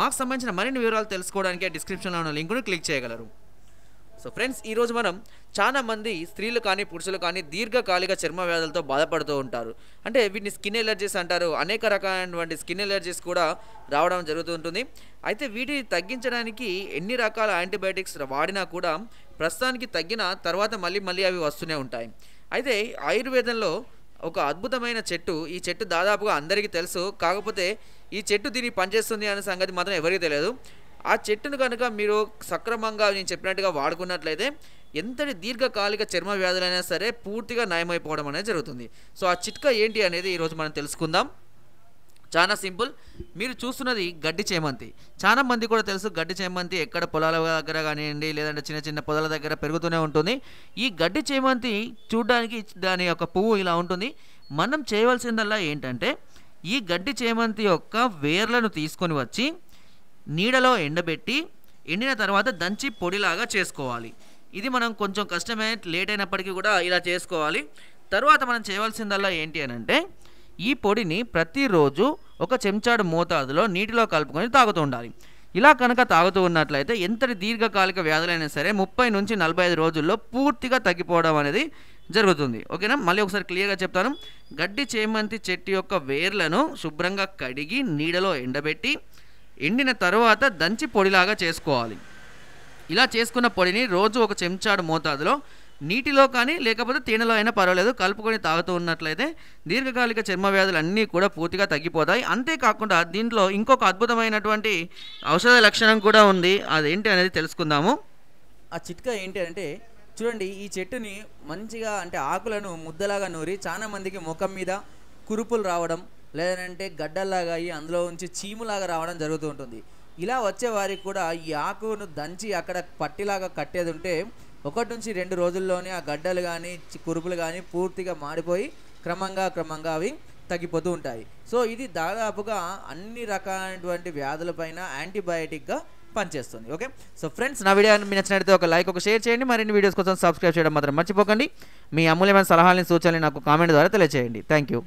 మాకు సంబంధించిన మరిన్ని వివరాలు తెలుసుకోవడానికి డిస్క్రిప్షన్లో ఉన్న లింకును క్లిక్ చేయగలరు. సో ఫ్రెండ్స్ ఈరోజు మనం చాలా మంది స్త్రీలు కానీ పురుషులు కానీ దీర్ఘకాలిక చర్మ వ్యాధులతో బాధపడుతూ ఉంటారు. అంటే వీటిని స్కిన్ ఎలర్జీస్ అంటారు. అనేక రకాలైనటువంటి స్కిన్ ఎలర్జీస్ కూడా రావడం జరుగుతుంటుంది అయితే వీటిని తగ్గించడానికి ఎన్ని రకాల యాంటీబయాటిక్స్ వాడినా కూడా ప్రస్తుతానికి తగ్గిన తర్వాత మళ్ళీ మళ్ళీ అవి వస్తూనే ఉంటాయి. అయితే ఆయుర్వేదంలో ఒక అద్భుతమైన చెట్టు. ఈ చెట్టు దాదాపుగా అందరికీ తెలుసు. కాకపోతే ఈ చెట్టు దీన్ని పనిచేస్తుంది అనే సంగతి మాత్రం ఎవరికీ తెలియదు. ఆ చెట్టును కనుక మీరు సక్రమంగా నేను చెప్పినట్టుగా వాడుకున్నట్లయితే ఎంతటి దీర్ఘకాలిక చర్మ వ్యాధులైనా సరే పూర్తిగా నయమైపోవడం అనేది జరుగుతుంది. సో ఆ చిట్కా ఏంటి అనేది ఈరోజు మనం తెలుసుకుందాం. చాలా సింపుల్. మీరు చూస్తున్నది గడ్డి చేమంతి. చాలా మంది కూడా తెలుసు గడ్డి చేమంతి ఎక్కడ పొలాల దగ్గర కానివ్వండి లేదంటే చిన్న చిన్న పొలాల దగ్గర పెరుగుతూనే ఉంటుంది. ఈ గడ్డి చేమంతి చూడడానికి దాని యొక్క పువ్వు ఇలా ఉంటుంది. మనం చేయవలసిందల్లా ఏంటంటే ఈ గడ్డి చేమంతి యొక్క వేర్లను తీసుకొని వచ్చి నీడలో ఎండబెట్టి ఎండిన తర్వాత దంచి పొడిలాగా చేసుకోవాలి. ఇది మనం కొంచెం కష్టమే లేట్ అయినప్పటికీ కూడా ఇలా చేసుకోవాలి. తర్వాత మనం చేయవలసిందల్లా ఏంటి అని అంటే ఈ పొడిని ప్రతిరోజు ఒక చెంచాడు మోతాదులో నీటిలో కలుపుకొని తాగుతూ ఉండాలి. ఇలా కనుక తాగుతూ ఉన్నట్లయితే ఎంతటి దీర్ఘకాలిక వ్యాధులైనా సరే ముప్పై నుంచి నలభై ఐదు రోజుల్లో పూర్తిగా తగ్గిపోవడం అనేది జరుగుతుంది. ఓకేనా? మళ్ళీ ఒకసారి క్లియర్గా చెప్తాను. గడ్డి చేమంతి చెట్టు యొక్క వేర్లను శుభ్రంగా కడిగి నీడలో ఎండబెట్టి ఎండిన తర్వాత దంచి పొడిలాగా చేసుకోవాలి. ఇలా చేసుకున్న పొడిని రోజు ఒక చెంచాడు మోతాదులో నీటిలో కానీ లేకపోతే తేనెలో అయినా పర్వాలేదు. కలుపుకొని తాగుతూ ఉన్నట్లయితే దీర్ఘకాలిక చర్మ వ్యాధులు అన్నీ కూడా పూర్తిగా తగ్గిపోతాయి. అంతేకాకుండా దీంట్లో ఇంకొక అద్భుతమైనటువంటి ఔషధ లక్షణం కూడా ఉంది. అదేంటి అనేది తెలుసుకుందాము. ఆ చిట్కా ఏంటి అంటే చూడండి ఈ చెట్టుని మంచిగా అంటే ఆకులను ముద్దలాగా నూరి చాలా మందికి ముఖం మీద కురుపులు రావడం లేదంటే గడ్డల్లాగా అయ్యి అందులో ఉంచి చీములాగా రావడం జరుగుతూ ఉంటుంది. ఇలా వచ్చే వారికి కూడా ఈ ఆకును దంచి అక్కడ పట్టిలాగా కట్టేది ఉంటే ఒకటి నుంచి రెండు రోజుల్లోనే ఆ గడ్డలు కానీ కురుపులు కానీ పూర్తిగా మాడిపోయి క్రమంగా క్రమంగా అవి తగ్గిపోతూ ఉంటాయి. సో ఇది దాదాపుగా అన్ని రకాలైనటువంటి వ్యాధులపైన యాంటీబయాటిక్గా పనిచేస్తుంది. ఓకే? సో ఫ్రెండ్స్ నా వీడియో మీకు నచ్చినట్లయితే ఒక లైక్ ఒక షేర్ చేయండి. మరిన్ని వీడియోస్ కోసం సబ్స్క్రైబ్ చేయడం మాత్రం మర్చిపోకండి. మీ అమూల్యమైన సలహాలని సూచనలు నాకు కామెంట్ ద్వారా తెలియజేయండి థ్యాంక్ యూ.